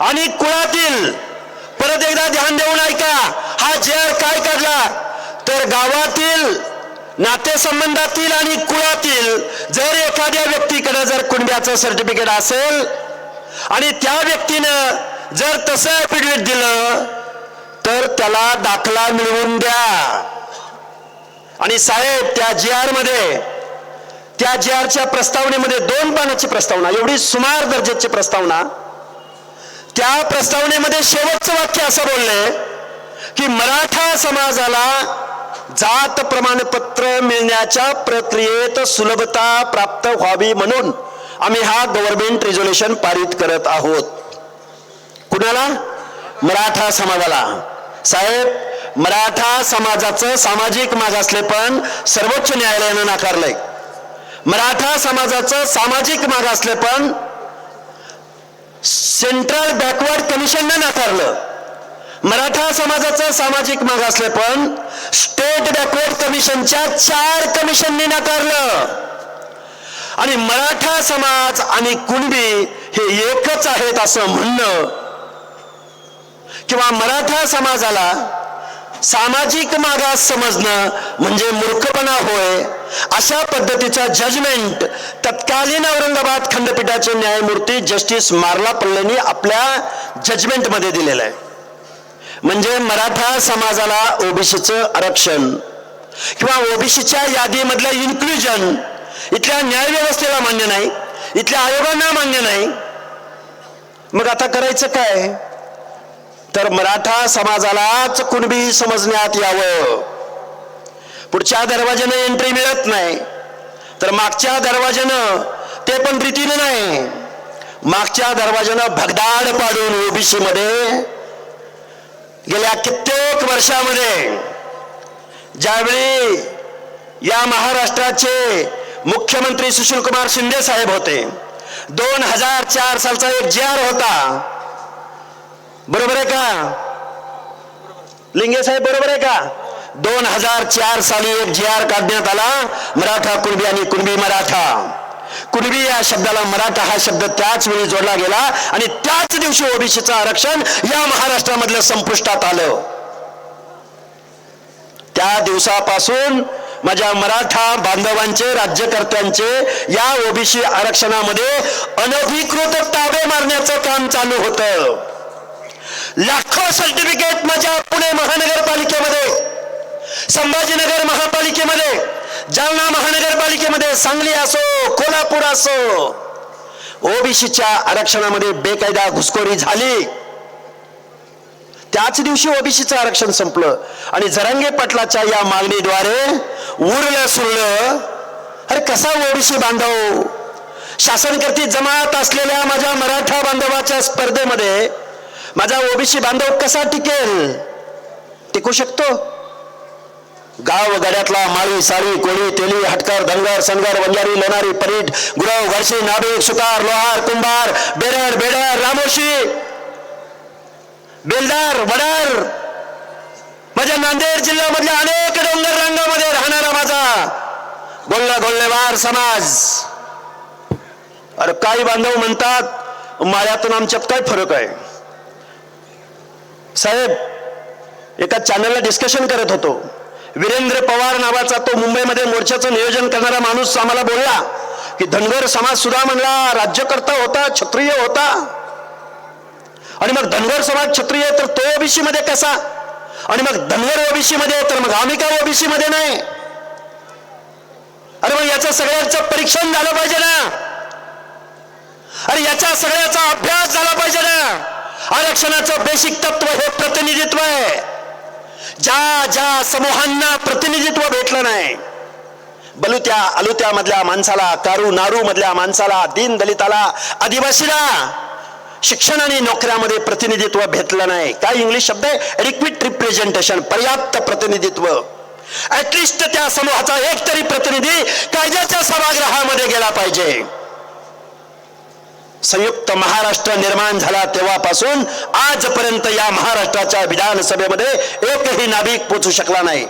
आणि कुळातील परत एकदा ध्यान देऊन ऐका हा जेर काय काढला तर गावातील नातेसंबंधातील आणि कुळातील जर एखाद्या व्यक्तीकडे जर कुणब्याचं सर्टिफिकेट असेल आणि त्या व्यक्तीनं जर तसं ऍफिडेव्हिट दिलं तर त्याला दाखला मिळवून द्या. आणि साहेब त्या जी आरमध्ये त्या जी आरच्या प्रस्तावनेमध्ये दोन पानाची प्रस्तावना एवढी सुमार दर्जाची प्रस्तावना त्या प्रस्तावनेमध्ये शेवटचं वाक्य असं बोलले की मराठा समाजाला जात प्रमाणपत्र मिळण्याच्या प्रक्रियेत सुलभता प्राप्त व्हावी म्हणून आम्ही हा गव्हर्नमेंट रिझोल्युशन पारित करत आहोत. कुणाला? मराठा समाजाला. साहेब मराठा समाजाचं सामाजिक मागासलेपण सर्वोच्च न्यायालयानं नाकारलंय. मराठा समाजाचं सामाजिक मागासलेपण सेंट्रल बॅकवर्ड कमिशननं नाकारलं. मराठा समाजाचं सामाजिक मागासलेपण स्टेट बॅकवर्ड कमिशनच्या चार कमिशनने नाकारलं. आणि मराठा समाज आणि कुणबी हे एकच आहेत असं म्हणणं. किंवा मराठा समाजाला सामाजिक मागास समजणं म्हणजे मूर्खपणा होय अशा पद्धतीचा जजमेंट तत्कालीन औरंगाबाद खंडपीठाचे न्यायमूर्ती जस्टिस मार्ला पल्लेनी आपल्या जजमेंटमध्ये दिलेलं आहे. म्हणजे मराठा समाजाला ओबीसीचं आरक्षण किंवा ओबीसीच्या यादीमधलं इन्क्लुजन इथल्या न्यायव्यवस्थेला मान्य नाही इथल्या आयोगांना मान्य नाही. मग आता करायचं काय? तर मराठा समाजालाच कुणबी समजण्यात यावं? पुढच्या दरवाज्यानं एंट्री मिळत नाही. तर मागच्या दरवाज्यानं ते पण प्रीतीनं नाही. मागच्या दरवाज्यानं भगदाड पाडून ओबीसी मध्ये गेल्या कित्येक वर्षामध्ये ज्यावेळी या महाराष्ट्राचे मुख्यमंत्री सुशील कुमार शिंदे साहेब होते दोन हजार चार सालचा एक जे आर होता. बरोबर आहे का? लिंगे साहेब बरोबर आहे का? दोन हजार चार साली एक जी आर काढण्यात आला. मराठा कुणबी आणि कुणबी मराठा. कुणबी या शब्दाला मराठा हा शब्द त्याच वेळी जोडला गेला आणि त्याच दिवशी ओबीसीचं आरक्षण या महाराष्ट्रामधलं संपुष्टात आलं. त्या दिवसापासून माझ्या मराठा बांधवांचे राज्यकर्त्यांचे या ओबीसी आरक्षणामध्ये अनधिकृत ताबे मारण्याचं काम चालू होतं. लाखो सर्टिफिकेट माझ्या पुणे महानगरपालिकेमध्ये संभाजीनगर महापालिकेमध्ये जालना महानगरपालिकेमध्ये सांगली असो कोल्हापूर असो ओबीसीच्या आरक्षणामध्ये बेकायदा घुसखोरी झाली. त्याच दिवशी ओबीसीचं आरक्षण संपलं आणि जरांगे पाटलाच्या या मागणीद्वारे उरलं सुरलं. अरे कसा ओबीसी बांधव? शासनकर्ती जमात असलेल्या माझ्या मराठा बांधवाच्या स्पर्धेमध्ये माझा ओबीसी बांधव कसा टिकेल? टिकू शकतो? गाव गड्यातला माळी साळी कोळी तेली हटकर धनगर सनगर वंजारी लोणारी परीट गुरव वर्षी नाभिक सुतार लोहार कुंभार बेरड बेडर रामोशी बेलदार वडार माझ्या नांदेड जिल्ह्यामधल्या अनेक डोंगर रंगामध्ये राहणारा माझा गोल्ला गोल्लेवार समाज. अरे काही बांधव म्हणतात माळ्यातून आमच्यात काय फरक आहे? साहेब एका चॅनलला डिस्कशन करत होतो. वीरेंद्र पवार नावाचा तो मुंबईमध्ये मोर्चाचं नियोजन करणारा माणूस आम्हाला बोलला की धनगर समाज सुद्धा म्हणला राज्यकर्ता होता क्षत्रिय होता. आणि मग धनगर समाज क्षत्रिय तर तो ओबीसी मध्ये कसा? आणि मग धनगर ओबीसी मध्ये तर मग आम्ही का ओबीसी मध्ये नाही? अरे मग याचं सगळ्यांचं परीक्षण झालं पाहिजे ना. अरे याचा सगळ्याचा अभ्यास झाला पाहिजे ना. आरक्षणाचं बेसिक तत्व हे प्रतिनिधित्व आहे. ज्या ज्या समूहांना प्रतिनिधित्व भेटलं नाही बलुत्या अलुत्या मधल्या माणसाला कारू नारू मधल्या माणसाला दीन दलिताला आदिवासीला शिक्षण आणि नोकऱ्यामध्ये प्रतिनिधित्व भेटलं नाही. काय इंग्लिश शब्द आहे? रिक्विट रिप्रेझेंटेशन पर्याप्त प्रतिनिधित्व. ऍटलिस्ट त्या समूहाचा एक तरी प्रतिनिधी कायद्याच्या सभागृहामध्ये गेला पाहिजे. संयुक्त महाराष्ट्र निर्माण झाला तेव्हापासून आजपर्यंत या महाराष्ट्राच्या विधानसभेमध्ये एकही नाभिक पोचू शकला नाही.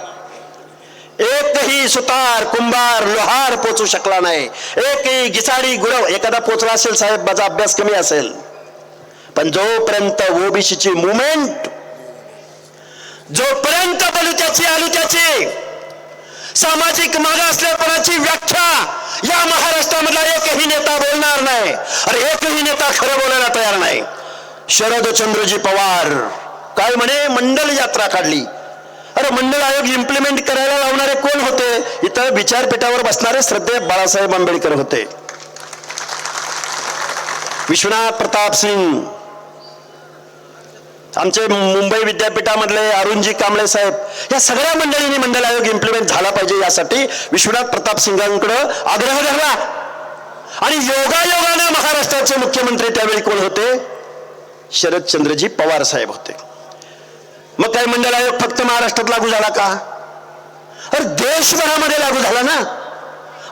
एकही सुतार कुंभार लोहार पोचू शकला नाही. एकही गिसाडी गुरव एखादा पोचला असेल साहेब माझा अभ्यास कमी असेल. पण जोपर्यंत ओबीसीची मुवमेंट जोपर्यंत बलुत्याची आलुत्या सामाजिक मागासलेपणाची व्याख्या या महाराष्ट्रामधला एकही नेता बोलणार नाही अरे एकही नेता खरं बोलायला तयार नाही. शरदचंद्रजी पवार काय म्हणे? मंडल यात्रा काढली. अरे मंडल आयोग इम्प्लिमेंट करायला लावणारे कोण होते? इथं विचारपीठावर बसणारे श्रद्धे बाळासाहेब आंबेडकर होते. विश्वनाथ प्रताप सिंग आमचे मुंबई विद्यापीठामधले अरुणजी कांबळे साहेब या सगळ्या मंडळींनी मंडल आयोग इम्प्लिमेंट झाला पाहिजे यासाठी विश्वनाथ प्रताप सिंगांकडे आग्रह धरला. आणि योगायोगानं महाराष्ट्राचे मुख्यमंत्री त्यावेळी कोण होते? शरदचंद्रजी पवार साहेब होते. मग काय मंडल आयोग फक्त महाराष्ट्रात लागू झाला का? अरे देशभरामध्ये लागू झाला ना.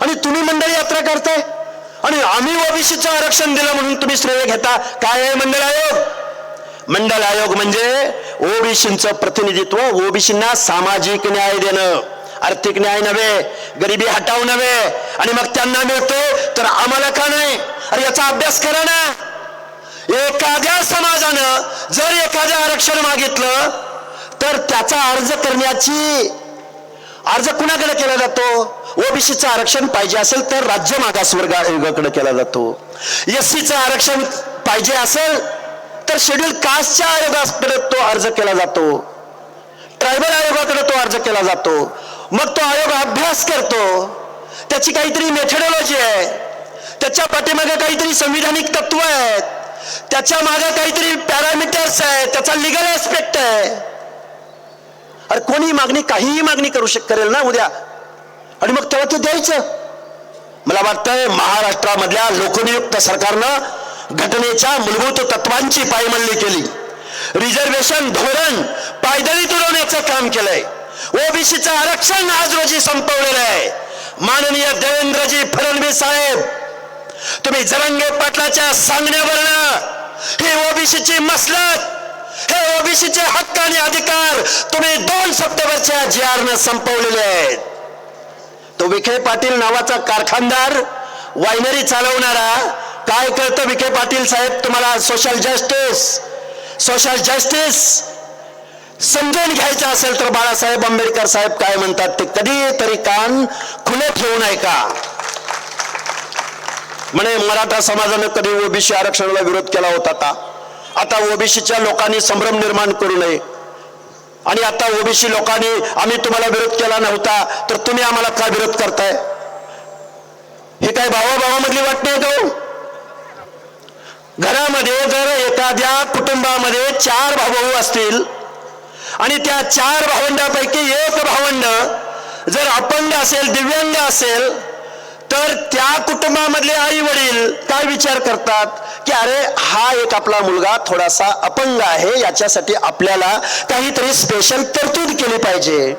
आणि तुम्ही मंडळ यात्रा करताय. आणि आम्ही ओबीसीचं आरक्षण दिलं म्हणून तुम्ही श्रेय घेता. काय आहे मंडळ आयोग? मंडल आयोग म्हणजे ओबीसीचं प्रतिनिधित्व ओबीसींना सामाजिक न्याय देणं. आर्थिक न्याय नव्हे गरिबी हटाव नव्हे आणि मग त्यांना मिळतो तर आम्हाला का नाही? अरे याचा अभ्यास करा ना. एखाद्या समाजानं जर एखादं आरक्षण मागितलं तर त्याचा अर्ज करण्याची अर्ज कुणाकडे केला जातो? ओबीसीचं आरक्षण पाहिजे असेल तर राज्य मागासवर्ग आयोगाकडे केला जातो. एस सीचं आरक्षण पाहिजे असेल तर शेड्यूल कास्टच्या आयोगाकडे तो अर्ज केला जातो. ट्रायबल आयोगाकडे तो अर्ज केला जातो. मग तो आयोग अभ्यास करतो. त्याची काहीतरी मेथडॉलॉजी आहे. त्याच्या पाठीमागे काहीतरी संविधानिक तत्व आहेत. त्याच्यामागे काहीतरी पॅरामीटर्स आहेत. त्याचा लिगल ऍस्पेक्ट आहे. अरे कोणी मागणी काहीही मागणी करू शक करेल ना उद्या. आणि मग तेव्हा ते द्यायचं. मला वाटतंय महाराष्ट्रामधल्या लोकनियुक्त सरकारनं घटनेच्या मूलभूत तत्वांची पायमल्ली केली. रिझर्वेशन धोरण पायदळी तुडवण्याचं काम केलंय. ओबीसीचं आरक्षण आज रोजी संपवलेलं आहे. माननीय देवेंद्रजी फडणवीस साहेब तुम्ही जरंगे पाटलाच्या सांगण्यावरनं ही ओबीसीची मसलत हे ओबीसीचे हक्क आणि अधिकार तुम्ही दोन सप्टेंबरच्या जीआरनं संपवलेले आहेत. तो विखे पाटील नावाचा कारखानदार वायनरी चालवणारा काय कळतं विखे पाटील साहेब? तुम्हाला सोशल जस्टिस सोशल जस्टिस समजून घ्यायचं असेल तर बाळासाहेब आंबेडकर साहेब काय म्हणतात ते कधी तरी कान खुले ठेवू नये का म्हणे मराठा समाजानं कधी ओबीसी आरक्षणाला विरोध केला होता का आता ओबीसीच्या लोकांनी संभ्रम निर्माण करू नये. आणि आता ओबीसी लोकांनी आम्ही तुम्हाला विरोध केला नव्हता तर तुम्ही आम्हाला का विरोध करताय? हे काय भावाभावामधली वाटते का हो? घरामध्ये जर एखाद्या कुटुंबामध्ये चार भाऊ असतील आणि त्या चार भावंडापैकी एक भावंड जर अपंग असेल दिव्यांग असेल तर त्या कुटुंबामधले आई वडील काय विचार करतात? की अरे हा एक आपला मुलगा थोडासा अपंग आहे याच्यासाठी आपल्याला काहीतरी स्पेशल तरतूद केली पाहिजे.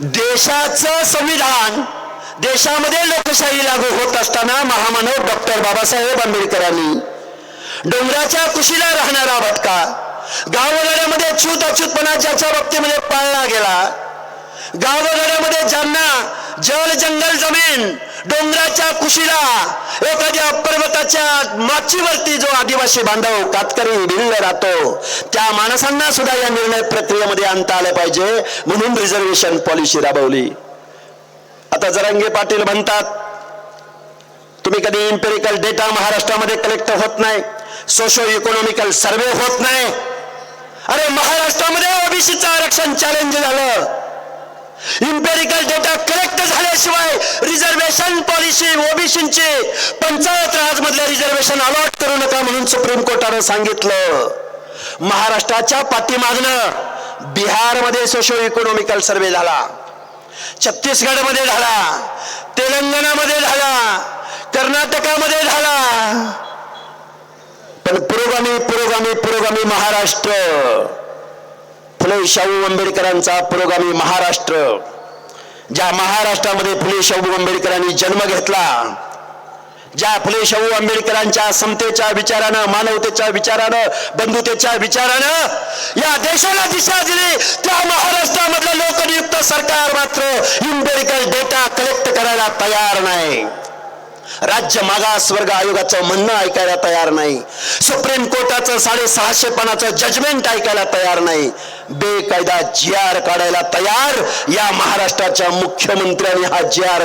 देशाचं संविधान देशामध्ये लोकशाही लागू होत असताना महामानव डॉक्टर बाबासाहेब आंबेडकरांनी डोंगराच्या कुशीला राहणारा भटका गावगाड्यामध्ये छूत अच्युतपणा ज्याच्या बाबतीमध्ये पाळला गेला गावगाड्यामध्ये ज्यांना जल जंगल जमीन डोंगराच्या कुशीला एखाद्या पर्वताच्या माचीवरती जो आदिवासी बांधव कातकरी भिल्ल राहतो त्या माणसांना सुद्धा या निर्णय प्रक्रियेमध्ये आणता आलं पाहिजे म्हणून रिझर्वेशन पॉलिसी राबवली. आता जरांगे पाटील म्हणतात तुम्ही कधी इम्पेरिकल डेटा महाराष्ट्रामध्ये कलेक्ट होत नाही सोशो इकॉनॉमिकल सर्वे होत नाही. अरे महाराष्ट्रामध्ये ओबीसीचं आरक्षण चॅलेंज झालं. इम्पेरिकल डेटा कलेक्ट झाल्याशिवाय रिझर्वेशन पॉलिसी ओबीसीची पंचायत राज मधल्या रिझर्वेशन अलॉट करू नका म्हणून सुप्रीम कोर्टानं सांगितलं. महाराष्ट्राच्या पाठीमागनं बिहारमध्ये सोशो इकॉनॉमिकल सर्वे झाला. छत्तीसगडमध्ये झाला तेलंगणामध्ये झाला कर्नाटकामध्ये झाला. पण पुरोगामी पुरोगामी पुरोगामी महाराष्ट्र. फुले शाहू आंबेडकरांचा पुरोगामी महाराष्ट्र. ज्या महाराष्ट्रामध्ये फुले शाहू आंबेडकरांनी जन्म घेतला ज्या फुले शाहू आंबेडकरांच्या समतेच्या विचारानं मानवतेच्या विचारानं बंधुतेच्या विचारानं या देशाला दिशा दिली त्या महाराष्ट्र सरकार मात्र इम्पेरिकल डेटा कलेक्ट करायला तयार नाही. राज्य मागास वर्ग आयोगाचं म्हणणं ऐकायला तयार नाही. सुप्रीम कोर्टाचं साडेसहाशे पणाचं जजमेंट ऐकायला तयार नाही. बेकायदा जी आर काढायला तयार या महाराष्ट्राच्या मुख्यमंत्र्यांनी हा जी आर